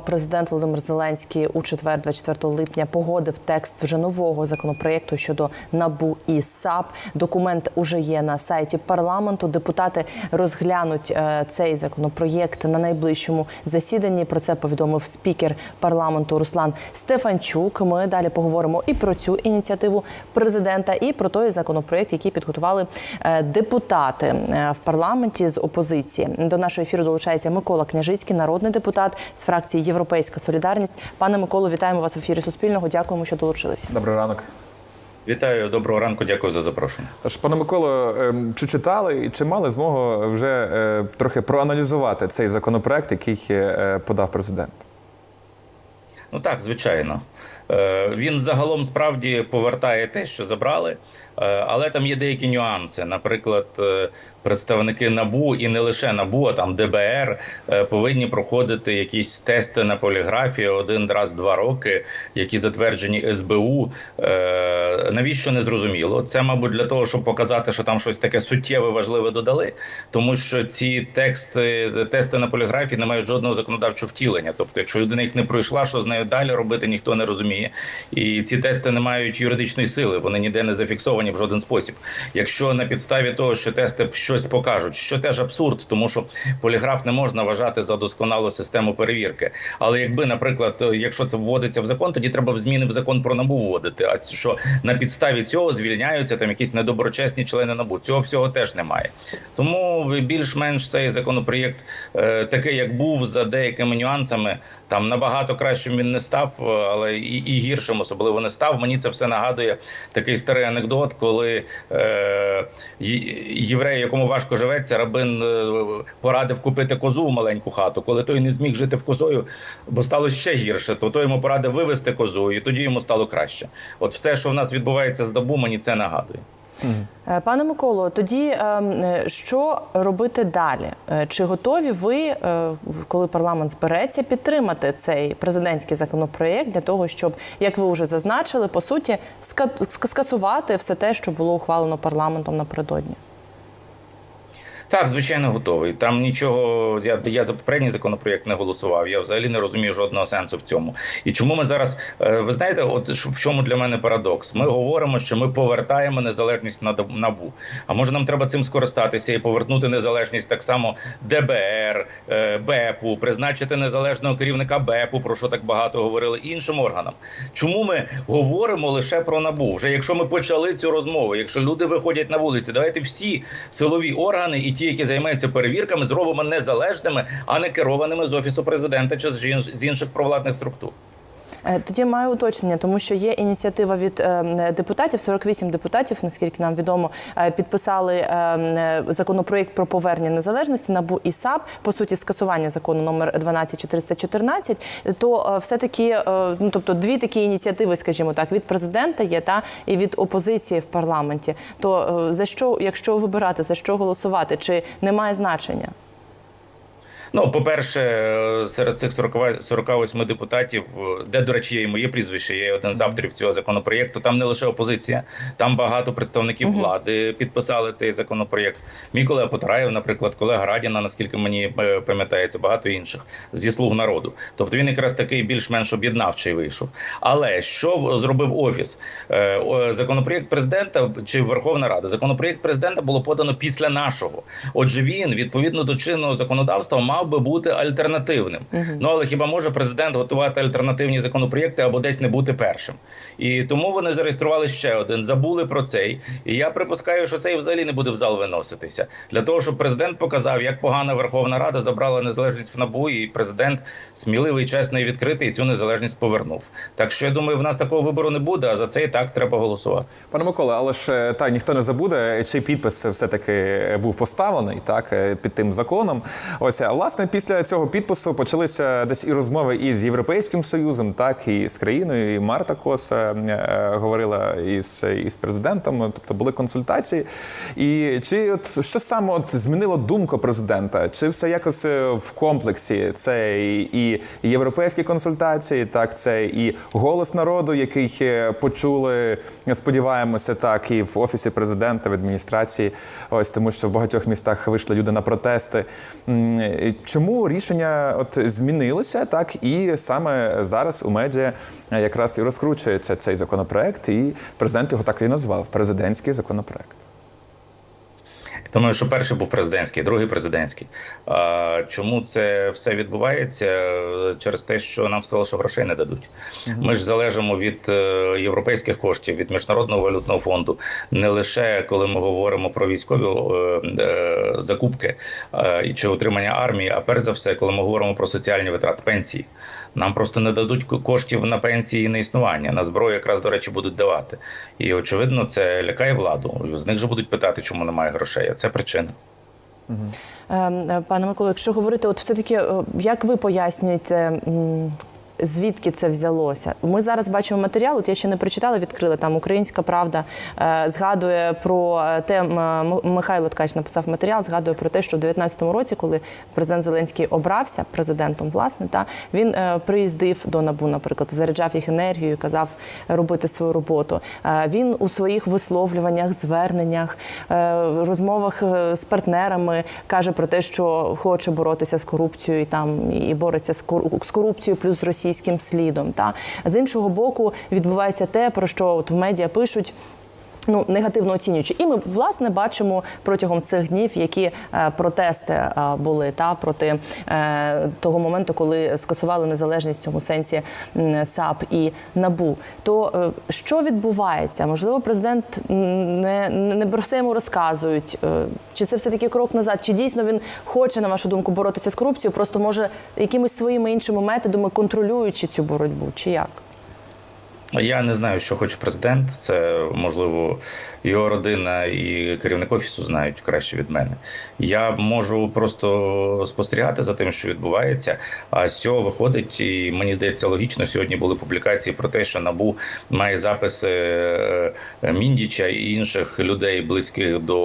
Президент Володимир Зеленський у четвер, 24 липня, погодив текст вже нового законопроєкту щодо набу і САП. Документ уже є на сайті парламенту. Депутати розглянуть е, цей законопроєкт на найближчому засіданні. Про це повідомив спікер парламенту Руслан Стефанчук. Ми далі поговоримо і про цю ініціативу президента, і про той законопроєкт, який підготували е, депутати е, в парламенті з опозиції. До нашого ефіру долучається Микола Княжицький, народний депутат з фракції Європейська Солідарність. Пане Миколу, вітаємо вас в ефірі Суспільного. Дякуємо, що долучилися. Добрий ранок. Вітаю, доброго ранку, дякую за запрошення. Тож, пане Миколо, ем, чи читали і чи мали змогу вже е, трохи проаналізувати цей законопроект, який е, подав президент? Ну так, звичайно. Е, Він загалом справді повертає те, що забрали, е, але там є деякі нюанси. Наприклад, е, представники набу і не лише набу, а там ДБР повинні проходити якісь тести на поліграфію один раз два роки, які затверджені СБУ. Навіщо не зрозуміло? Це, мабуть, для того, щоб показати, що там щось таке суттєве важливе додали, тому що ці тексти, тести на поліграфії не мають жодного законодавчого втілення. Тобто, якщо людина їх не пройшла, що з нею далі робити, ніхто не розуміє. І ці тести не мають юридичної сили, вони ніде не зафіксовані в жоден спосіб. Якщо на підставі того, що тести щось покажуть, що теж абсурд, тому що поліграф не можна вважати за досконалу систему перевірки. Але якби, наприклад, якщо це вводиться в закон, тоді треба в зміни в закон про набу вводити. А що на підставі цього звільняються там якісь недоброчесні члени набу. Цього всього теж немає. Тому більш-менш цей законопроєкт е, такий, як був, за деякими нюансами, там набагато кращим він не став, е, але і, і гіршим особливо не став. Мені це все нагадує такий старий анекдот, коли е, єврей, якому важко живеться, рабин е, порадив купити козу в маленьку хату. Коли той не зміг жити в козою, бо стало ще гірше, то той йому порадив вивезти козу, і тоді йому стало краще. От все, що в нас відбувається з добу, мені це нагадує. Е, Пане Миколо, тоді ем, е, що робити далі? Е, Чи готові ви, коли парламент збереться, підтримати цей президентський законопроєкт для того, щоб, як ви вже зазначили, по суті, ска- ска- скасувати все те, що було ухвалено парламентом напередодні? Так, звичайно, готовий. Там нічого. Я я за попередній законопроєкт не голосував. Я взагалі не розумію жодного сенсу в цьому. І чому ми зараз е, ви знаєте, от в чому для мене парадокс? Ми говоримо, що ми повертаємо незалежність на набу. А може нам треба цим скористатися і повернути незалежність так само ДБР, е, БЕПу, призначити незалежного керівника БЕПу, про що так багато говорили, іншим органам. Чому ми говоримо лише про набу? Вже якщо ми почали цю розмову, якщо люди виходять на вулиці, давайте всі силові органи і ті, які займаються перевірками, зробимо незалежними, а не керованими з офісу президента чи з інших провладних структур. Е, Тоді маю уточнення, тому що є ініціатива від е, депутатів. 48 депутатів, наскільки нам відомо, е, підписали законопроєкт про повернення незалежності НАБУ і САП, по суті, скасування закону номер 12414. То все таки, ну тобто, дві такі ініціативи, скажімо так, від президента є та і від опозиції в парламенті. То за що, якщо вибирати, за що голосувати, чи немає значення? Ну, по-перше, серед цих 40, 48 депутатів, е, де, до речі, є і моє прізвище, я є один з авторів цього законопроєкту. Там не лише опозиція, там багато представників влади підписали цей законопроєкт. Мій колега Потраєв, наприклад, колега Радіна, наскільки мені е, пам'ятається, багато інших зі слуг народу. Тобто він якраз такий більш-менш об'єднавчий вийшов. Але що зробив офіс? Е, Законопроєкт президента чи Верховна Рада? Законопроєкт президента було подано після нашого. Отже, він відповідно до чинного законодавства мав би бути альтернативним. Ну але хіба може президент готувати альтернативні законопроєкти або десь не бути першим? І тому вони зареєстрували ще один, забули про цей. І я припускаю, що цей взагалі не буде в зал виноситися для того, щоб президент показав, як погана Верховна Рада забрала незалежність в набу, і президент сміливий, чесний і відкритий цю незалежність повернув. Так що я думаю, в нас такого вибору не буде. А за це і так треба голосувати. Пане Микола, але ж е, так ніхто не забуде, чий підпис все-таки був поставлений так е, під тим законом. Ось а власне після цього підпису почалися десь і розмови із Європейським Союзом, так і з країною. І Марта Кос е, е, говорила із, із президентом, тобто були консультації. І чи от що саме от змінило думку президента? Чи все якось е, в комплексі? Це і, європейські консультації, так це і голос народу, який почули, сподіваємося, так і в офісі президента в адміністрації. Ось тому, що в багатьох містах вийшли люди на протести. Чому рішення от змінилося, так і саме зараз у медіа якраз і розкручується цей законопроект, і президент його так і назвав президентський законопроект. Думаю, що перший був президентський, другий президентський. А чому це все відбувається? Через те, що нам сказали, що грошей не дадуть. Ми ж залежимо від е, європейських коштів, від міжнародного валютного фонду, не лише коли ми говоримо про військові е, е, закупки чи утримання армії, а перш за все, коли ми говоримо про соціальні витрати пенсії. Нам просто не дадуть коштів на пенсії і на існування. На зброю якраз до речі будуть давати. І очевидно, це лякає владу. З них же будуть питати, чому немає грошей. Це причина. Ем, е, Пане Миколо, якщо говорити, от все-таки, е, як ви пояснюєте, звідки це взялося? Ми зараз бачимо матеріал, от я ще не прочитала, відкрила там Українська Правда е, згадує про е, те, М- Михайло Ткач написав матеріал, згадує про те, що в 19-му році, коли президент Зеленський обрався президентом, власне, та він е, приїздив до НАБУ, наприклад, заряджав їх енергією, казав робити свою роботу. Е, він у своїх висловлюваннях, зверненнях, е, розмовах е, з партнерами каже про те, що хоче боротися з корупцією там і бореться з кор- з корупцією плюс з російським слідом. Та з іншого боку відбувається те, про що от в медіа пишуть. Ну, негативно оцінюючи, і ми власне бачимо протягом цих днів, які е, протести е, були та проти е, того моменту, коли скасували незалежність в цьому сенсі САП і НАБУ. То що відбувається? Можливо, президент не, не про все йому розказують. Чи це все таки крок назад? Чи дійсно він хоче, на вашу думку, боротися з корупцією? Просто може якимись своїми іншими методами контролюючи цю боротьбу, чи як? Я не знаю, що хоче президент. Це можливо його родина і керівник офісу знають краще від мене. Я можу просто спостерігати за тим, що відбувається. А з цього виходить, і мені здається, логічно. Сьогодні були публікації про те, що набу має записи е, Міндіча і інших людей, близьких до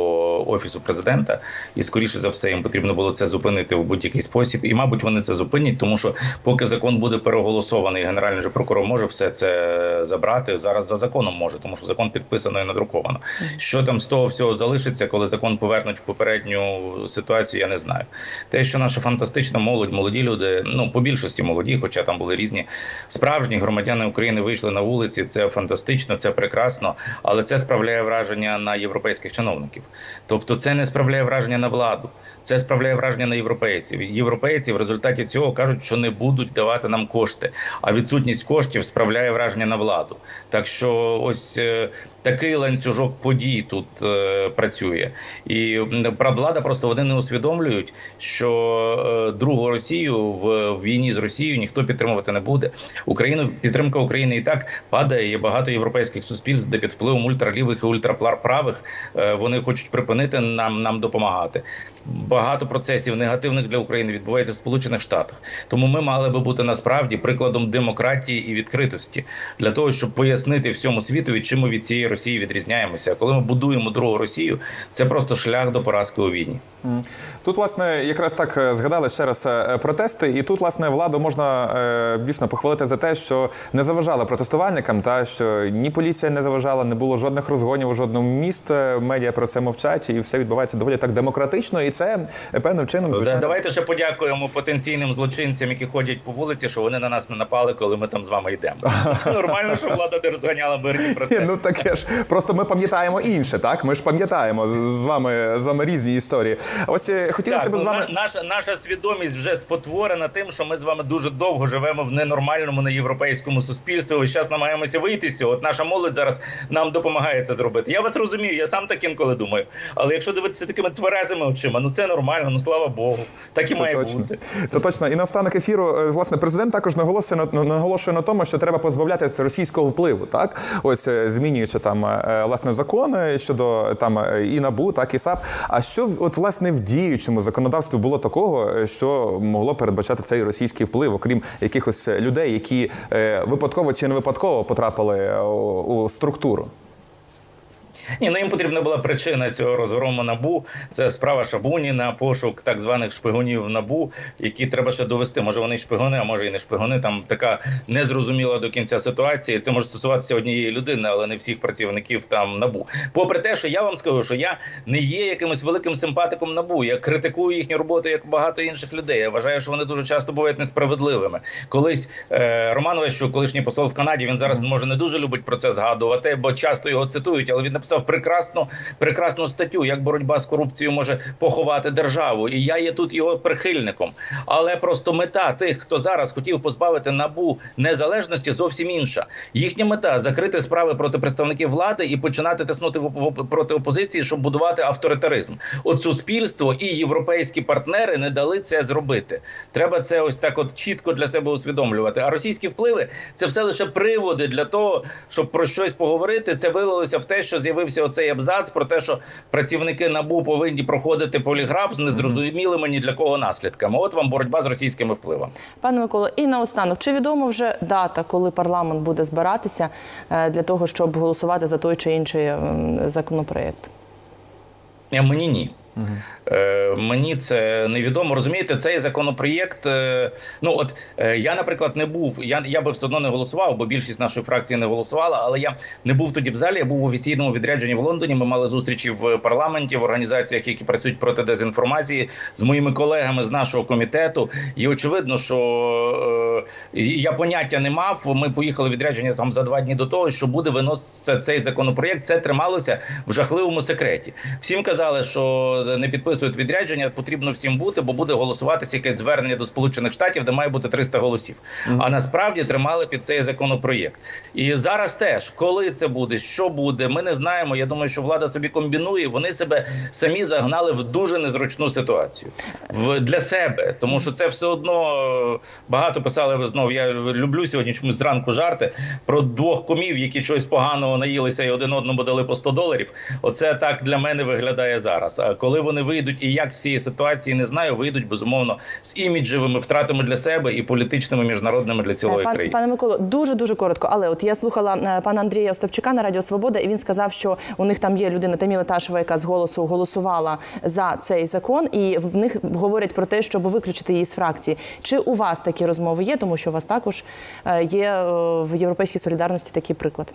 офісу президента. І скоріше за все їм потрібно було це зупинити в будь-який спосіб. І, мабуть, вони це зупинять, тому що поки закон буде переголосований, генеральний же прокурор може все це забрати. Зараз за законом може, тому що закон підписано і надруковано. Що там з того всього залишиться, коли закон повернуть в попередню ситуацію, я не знаю. Те, що наша фантастична молодь, молоді люди, ну по більшості молоді, хоча там були різні справжні громадяни України, вийшли на вулиці. Це фантастично, це прекрасно, але це справляє враження на європейських чиновників. Тобто, це не справляє враження на владу, це справляє враження на європейців. Європейці в результаті цього кажуть, що не будуть давати нам кошти, а відсутність коштів справляє враження на владу. Так що ось е, такий ланцюжок подій тут е, працює, і правда, просто вони не усвідомлюють, що е, другу Росію в війні з Росією ніхто підтримувати не буде. Україну підтримка України і так падає. Є багато європейських суспільств, де під впливом ультралівих і ультраправих е, вони хочуть припинити нам, нам допомагати. Багато процесів негативних для України відбувається в Сполучених Штатах. Тому ми мали би бути насправді прикладом демократії і відкритості для того, щоб пояснити всьому світу, чим ми від цієї Росії відрізняємося. Коли ми будуємо другу Росію, це просто шлях до поразки у війні. Тут, власне, якраз так е, згадали ще раз е, протести, і тут, власне, владу можна е, дійсно похвалити за те, що не заважала протестувальникам, та що ні поліція не заважала, не було жодних розгонів у жодному місті. Медіа про це мовчать, і все відбувається доволі так демократично. І це е, певним чином звичайно. Давайте ще подякуємо потенційним злочинцям, які ходять по вулиці, що вони на нас не напали, коли ми там з вами йдемо. Це нормально, що влада не розганяла мирні Ні, процеси. ну таке ж. Просто ми пам'ятаємо інше, так? Ми ж пам'ятаємо з вами з вами різні історії. Ось е, хотілося Так, б з ну, вами. наша, наша свідомість вже спотворена тим, що ми з вами дуже довго живемо в ненормальному неєвропейському суспільстві. Ось зараз намагаємося вийти з цього. От наша молодь зараз нам допомагає це зробити. Я вас розумію, я сам так інколи думаю. Але якщо дивитися такими тверезими очима, ну це нормально, ну слава Богу. Так і Це має точно. бути. Це точно. І на останок ефіру, е, власне, президент також наголошує на наголошує на тому, що треба позбавлятися російського впливу. Так, ось е, змінюючи там власне закони щодо там і набу, так і САП. А що от власне в діючому законодавстві було такого, е, що могло передбачати цей російський вплив, окрім якихось е, людей, які е, випадково чи не випадково потрапили у структуру? Ні, ну їм потрібна була причина цього розгрому набу. Це справа Шабуніна, пошук так званих шпигунів набу, які треба ще довести. Може вони шпигуни, а може і не шпигуни. Там така незрозуміла до кінця ситуація. Це може стосуватися однієї людини, але не всіх працівників там набу. Попри те, що я вам скажу, що я не є якимось великим симпатиком набу. Я критикую їхню роботу як багато інших людей. Я вважаю, що вони дуже часто бувають несправедливими. Колись е, Роман Вещук, колишній посол в Канаді, він зараз може не дуже любить про це згадувати, бо часто його цитують. Але він написав прекрасну, прекрасну статтю, як боротьба з корупцією може поховати державу. І я є тут його прихильником. Але просто мета тих, хто зараз хотів позбавити набу незалежності, зовсім інша. Їхня мета закрити справи проти представників влади і починати тиснути проти опозиції, щоб будувати авторитаризм. От суспільство і європейські партнери не дали це зробити. Треба це ось так, от чітко для себе усвідомлювати. А російські впливи це все лише приводи для того, щоб про щось поговорити. Це вилилося в те, що з'явився оцей абзац про те, що працівники набу повинні проходити поліграф з незрозумілими ні для кого наслідками. От вам боротьба з російськими впливами. Пане Миколо, і наостанок, чи відомо вже дата, коли парламент буде збиратися е, для того, щоб голосувати за той чи інший законопроект? Е, Мені ні. Е, мені це невідомо. Розумієте, цей законопроєкт. Е, ну от е, я, наприклад, не був. Я, я би все одно не голосував, бо більшість нашої фракції не голосувала. Але я не був тоді в залі. Я був в офіційному відрядженні в Лондоні. Ми мали зустрічі в парламенті в організаціях, які працюють проти дезінформації з моїми колегами з нашого комітету. І очевидно, що е, я поняття не мав. Ми поїхали в відрядження там за два дні до того, що буде виноситися цей законопроєкт. Це трималося в жахливому секреті. Всім казали, що не підписують відрядження. Потрібно всім бути, бо буде голосуватися якесь звернення до Сполучених Штатів, де має бути 300 голосів. А насправді тримали під цей законопроєкт. І зараз теж, коли це буде, що буде, ми не знаємо. Я думаю, що влада собі комбінує. Вони себе самі загнали в дуже незручну ситуацію в для себе, тому що це все одно е, багато писали ви знов. Я люблю сьогодні чомусь зранку жарти про двох комів, які чогось поганого наїлися і один одному дали по 100 доларів. Оце так для мене виглядає зараз. А коли вони вийдуть і як з цієї ситуації не знаю, вийдуть безумовно з іміджевими втратами для себе і політичними міжнародними для цілої Пан, країни. пане Миколо, дуже дуже коротко. Але от я слухала е, пана Андрія Остапчука на Радіо Свобода, і він сказав, що у них там є людина Таміла Ташева, яка з голосу голосувала за цей закон, і в них говорять про те, щоб виключити її з фракції. Чи у вас такі розмови є? Тому що у вас також е, є е, в європейській солідарності такий приклад.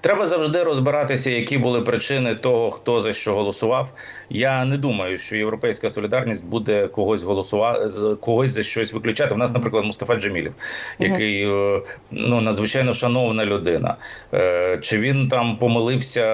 Треба завжди розбиратися, які були причини того, хто за що голосував. Я не думаю, що європейська солідарність буде когось голосувати когось за щось виключати. У нас, наприклад, Мустафа Джемілів, який е, ну надзвичайно шановна людина. Е, Чи він там помилився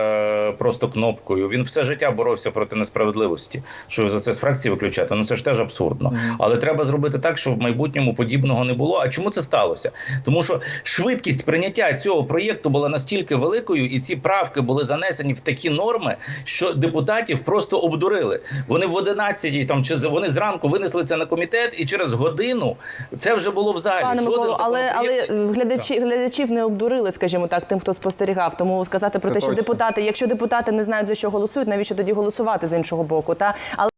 просто кнопкою? Він все життя боровся проти несправедливості. Що за це з фракції виключати? Ну це ж теж абсурдно. Але треба зробити так, щоб в майбутньому подібного не було. А чому це сталося? Тому що швидкість прийняття цього проєкту була настільки великою, і ці правки були занесені в такі норми, що депутатів просто обдурили. Вони в 11 там чи з- вони зранку винесли це на комітет, і через годину це вже було в залі. Пане Жоден Миколо, але але глядачі глядачів не обдурили, скажімо так, тим, хто спостерігав. Тому сказати про Це те, що точно. депутати, якщо депутати не знають за що голосують, навіщо тоді голосувати з іншого боку? Та але